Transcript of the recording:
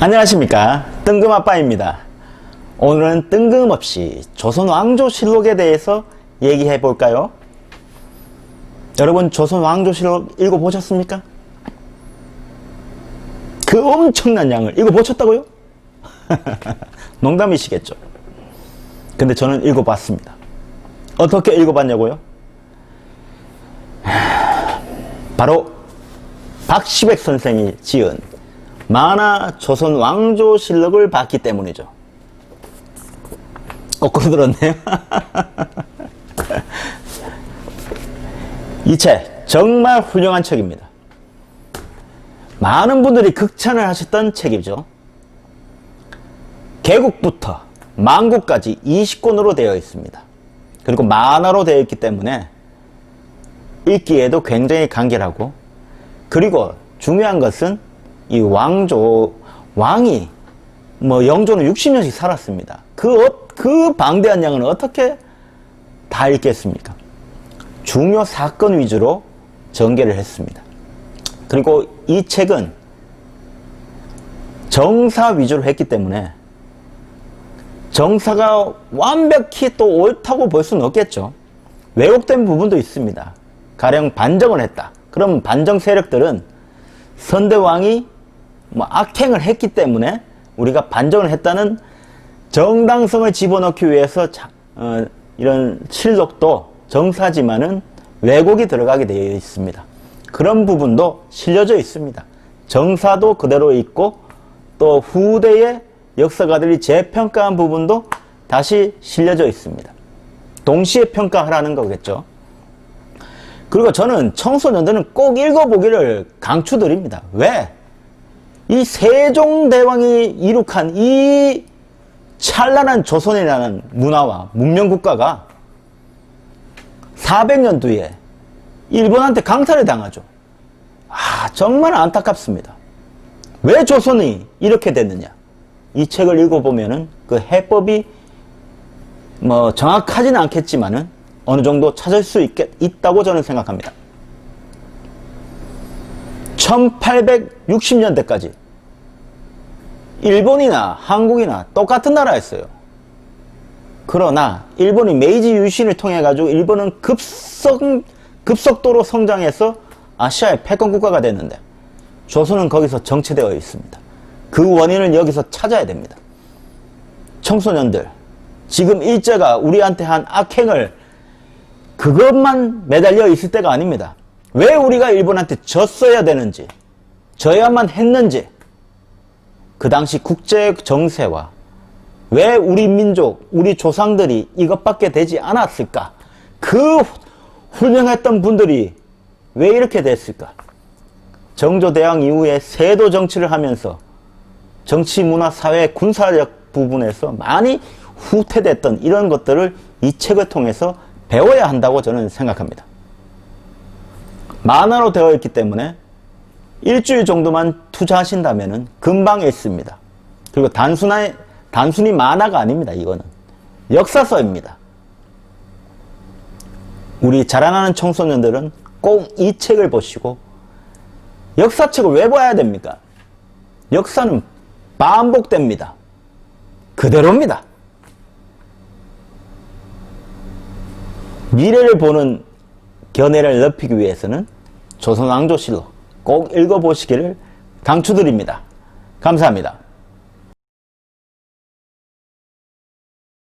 안녕하십니까? 뜬금아빠입니다. 오늘은 뜬금없이 조선 왕조실록에 대해서 얘기해 볼까요? 여러분 조선 왕조실록 읽어보셨습니까? 그 엄청난 양을 읽어보셨다고요? 농담이시겠죠. 근데 저는 읽어봤습니다. 어떻게 읽어봤냐고요? 바로 박시백 선생이 지은 만화 조선 왕조 실록을 봤기 때문이죠. 거꾸로 들었네요. 이 책 정말 훌륭한 책입니다. 많은 분들이 극찬을 하셨던 책이죠. 개국부터 만국까지 20권으로 되어 있습니다. 그리고 만화로 되어 있기 때문에 읽기에도 굉장히 간결하고 그리고 중요한 것은 이 왕조 왕이 뭐 영조는 60년씩 살았습니다. 그, 어- 그 방대한 양은 어떻게 다 읽겠습니까? 중요 사건 위주로 전개를 했습니다. 그리고 이 책은 정사 위주로 했기 때문에 정사가 완벽히 또 옳다고 볼 수는 없겠죠. 왜곡된 부분도 있습니다. 가령 반정을 했다. 그럼 반정 세력들은 선대왕이 뭐 악행을 했기 때문에 우리가 반정을 했다는 정당성을 집어넣기 위해서 자- 어, 이런 실록도 정사지만은 왜곡이 들어가게 되어 있습니다. 그런 부분도 실려져 있습니다. 정사도 그대로 있고 또 후대의 역사가들이 재평가한 부분도 다시 실려져 있습니다. 동시에 평가하라는 거겠죠. 그리고 저는 청소년들은 꼭 읽어보기를 강추드립니다. 왜? 이 세종대왕이 이룩한 이 찬란한 조선이라는 문화와 문명국가가 400년 뒤에 일본한테 강탈을 당하죠. 아, 정말 안타깝습니다. 왜 조선이 이렇게 됐느냐? 이 책을 읽어보면은 그 해법이 뭐 정확하지는 않겠지만은 어느 정도 찾을 수 있겠, 있다고 저는 생각합니다. 1860년대까지 일본이나 한국이나 똑같은 나라였어요. 그러나 일본이 메이지 유신을 통해 가지고 일본은 급속 급속도로 성장해서 아시아의 패권 국가가 됐는데 조선은 거기서 정체되어 있습니다. 그 원인을 여기서 찾아야 됩니다. 청소년들 지금 일제가 우리한테 한 악행을 그것만 매달려 있을 때가 아닙니다. 왜 우리가 일본한테 졌어야 되는지, 져야만 했는지, 그 당시 국제 정세와 왜 우리 민족, 우리 조상들이 이것밖에 되지 않았을까? 그 훌륭했던 분들이 왜 이렇게 됐을까? 정조대왕 이후에 세도 정치를 하면서 정치, 문화, 사회, 군사력 부분에서 많이 후퇴됐던 이런 것들을 이 책을 통해서 배워야 한다고 저는 생각합니다. 만화로 되어 있기 때문에 일주일 정도만 투자하신다면 금방 읽습니다. 그리고 단순한, 단순히 만화가 아닙니다. 이거는. 역사서입니다. 우리 자라나는 청소년들은 꼭 이 책을 보시고 역사책을 왜 봐야 됩니까? 역사는 반복됩니다. 그대로입니다. 미래를 보는 견해를 넓히기 위해서는 조선왕조실록 꼭 읽어보시기를 강추드립니다. 감사합니다.